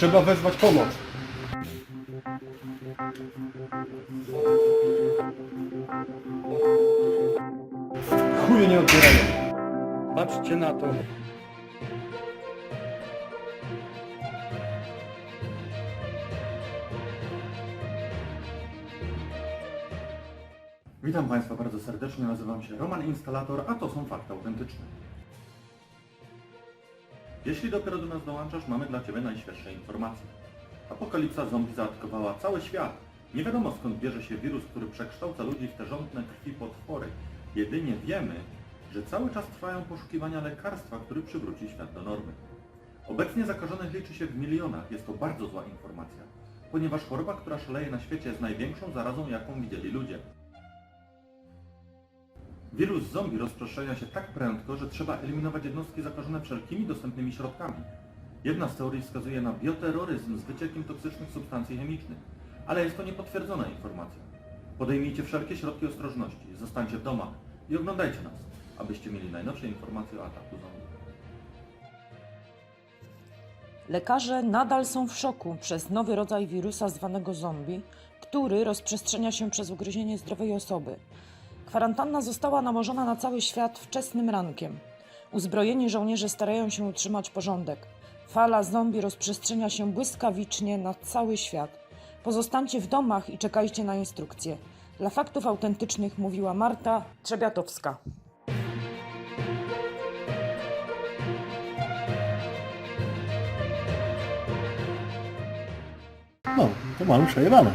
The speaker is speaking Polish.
Trzeba wezwać pomoc. Chuje nie odbierają. Patrzcie na to. Witam Państwa bardzo serdecznie, nazywam się Roman Instalator, a to są fakty autentyczne. Jeśli dopiero do nas dołączasz, mamy dla Ciebie najświeższe informacje. Apokalipsa zombie zaatakowała cały świat. Nie wiadomo skąd bierze się wirus, który przekształca ludzi w te żądne krwi potwory. Jedynie wiemy, że cały czas trwają poszukiwania lekarstwa, który przywróci świat do normy. Obecnie zakażonych liczy się w milionach. Jest to bardzo zła informacja, ponieważ choroba, która szaleje na świecie jest największą zarazą, jaką widzieli ludzie. Wirus zombie rozprzestrzenia się tak prędko, że trzeba eliminować jednostki zakażone wszelkimi dostępnymi środkami. Jedna z teorii wskazuje na bioterroryzm z wyciekiem toksycznych substancji chemicznych, ale jest to niepotwierdzona informacja. Podejmijcie wszelkie środki ostrożności, zostańcie w domach i oglądajcie nas, abyście mieli najnowsze informacje o ataku zombie. Lekarze nadal są w szoku przez nowy rodzaj wirusa zwanego zombie, który rozprzestrzenia się przez ugryzienie zdrowej osoby. Kwarantanna została nałożona na cały świat wczesnym rankiem. Uzbrojeni żołnierze starają się utrzymać porządek. Fala zombie rozprzestrzenia się błyskawicznie na cały świat. Pozostańcie w domach i czekajcie na instrukcje. Dla faktów autentycznych mówiła Marta Trzebiatowska. No, to mam przejebane.